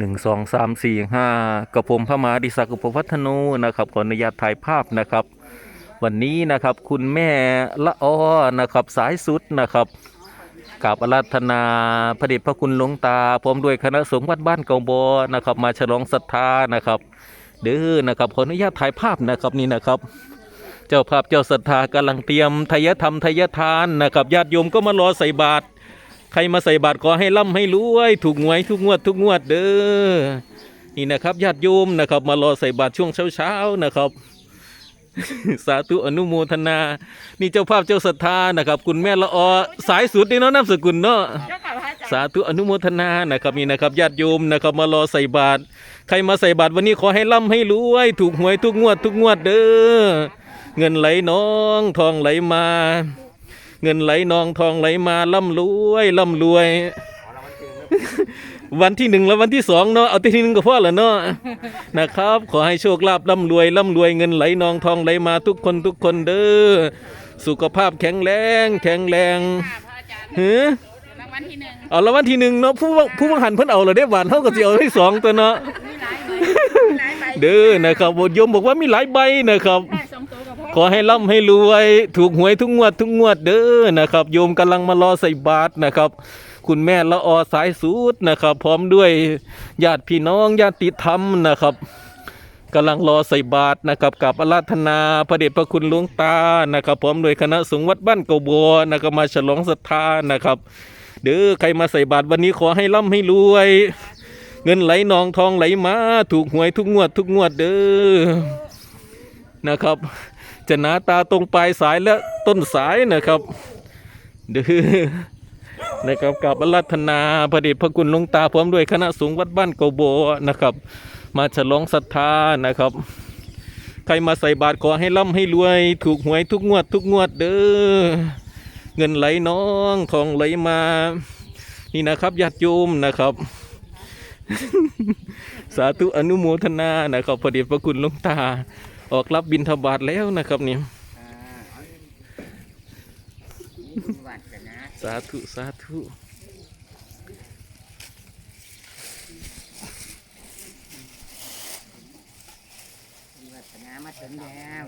หนึ่งสองสามสี่ห้ากับผมพระมหาดิศักดิ์อุปพัฒนูนะครับขออนุญาตถ่ายภาพนะครับ วันนี้นะครับคุณแม่ละอ้อนะครับสายสุดนะครับกับอาราธนาพระเดชพระคุณหลวงตาพร้อมด้วยคณะสงฆ์วัดบ้านเกาบอนะครับ มาฉลองศรัทธานะครับเด้อนะครับขออนุญาตถ่ายภาพนะครับนี่นะครับ เจ้าภาพเจ้าศรัทธากำลังเตรียมทายธรรมทายทานนะครับญาติโยมก็มารอใส่บาตร ใครมาใส่บาตรขอให้ร่ำให้รวยถูกหวยทุกงวดทุกงวดเด้อนี่นะครับญาติโยมนะครับ มารอใส่บาตรช่วงเช้าๆนะครับ สาธุอนุโมทนา นี่เจ้าภาพเจ้าศรัทธานะครับ คุณแม่ละออสายสุดนี่เนาะนามสกุลเนาะเจ้าค่ะพระอาจารย์สาธุอนุโมทนานะครับนี่นะครับญาติโยมนะครับ มารอใส่บาตรใครมาใส่บาตรวันนี้ขอให้ร่ำให้รวยถูกหวยทุกงวดทุกงวดเด้อเงินไหลน้องทองไหลมา เงินไหลนองทองไหลมาร่ำรวยร่ำรวย วันที่หนึ่งและวันที่สองเนาะเอาที่หนึ่งก็พอละเนาะนะครับ ขอให้โชคลาภร่ำรวยร่ำรวยเงินไหลนองทองไหลมาทุกคนทุกคนเด้อสุขภาพแข็งแรง แข็งแรงค่ะพระอาจารย์เฮ้อรางวัลที่หนึ่งเอาละวันที่หนึ่งเนาะผู้ว่าผู้บังหันเพิ่นเอาเลยได้บาทเท่ากับสิเอาที่สองตัวเนาะมีหลายใบมีหลายใบเด้อนะครับบทยมบอกว่ามีหลายใบนะครับ ขอให้ร่ำให้รวย ถูกหวยทุกงวดทุกงวดเด้อนะครับ โยมกำลังมารอใส่บาตรนะครับ คุณแม่ละออสายสูตรนะครับ พร้อมด้วยญาติพี่น้องญาติธรรมนะครับกำลังรอใส่บาตรนะครับกับอาราธนาพระเดชพระคุณหลวงตานะครับ พร้อมด้วยคณะสงฆ์วัดบ้านเกาบัวนะครับมาฉลองศรัทธานะครับ เด้อใครมาใส่บาตรวันนี้ขอให้ร่ำให้รวย เงินไหลนองทองไหลมา ถูกหวยทุกงวดทุกงวดเด้อนะครับ จะหนาตาตรงปลายสายและต้นสายนะครับเด้อนะครับกับรัตนาพระเดชพระคุณหลวงตาพร้อมด้วยคณะสงฆ์วัดบ้านเกาโบนะครับ มาฉลองศรัทธานะครับ ใครมาใส่บาตรขอให้ร่ำให้รวย ถูกหวยทุกงวดทุกงวดเด้อเงินไหลน้องทองไหลมา นี่นะครับญาติโยมนะครับ สาธุอนุโมทนานะครับพระเดชพระคุณหลวงตา ออกรับบิณฑบาตแล้วนะครับเนี่ยวัดนะสาธุ สาธุวัดนะมาถึงแล้ว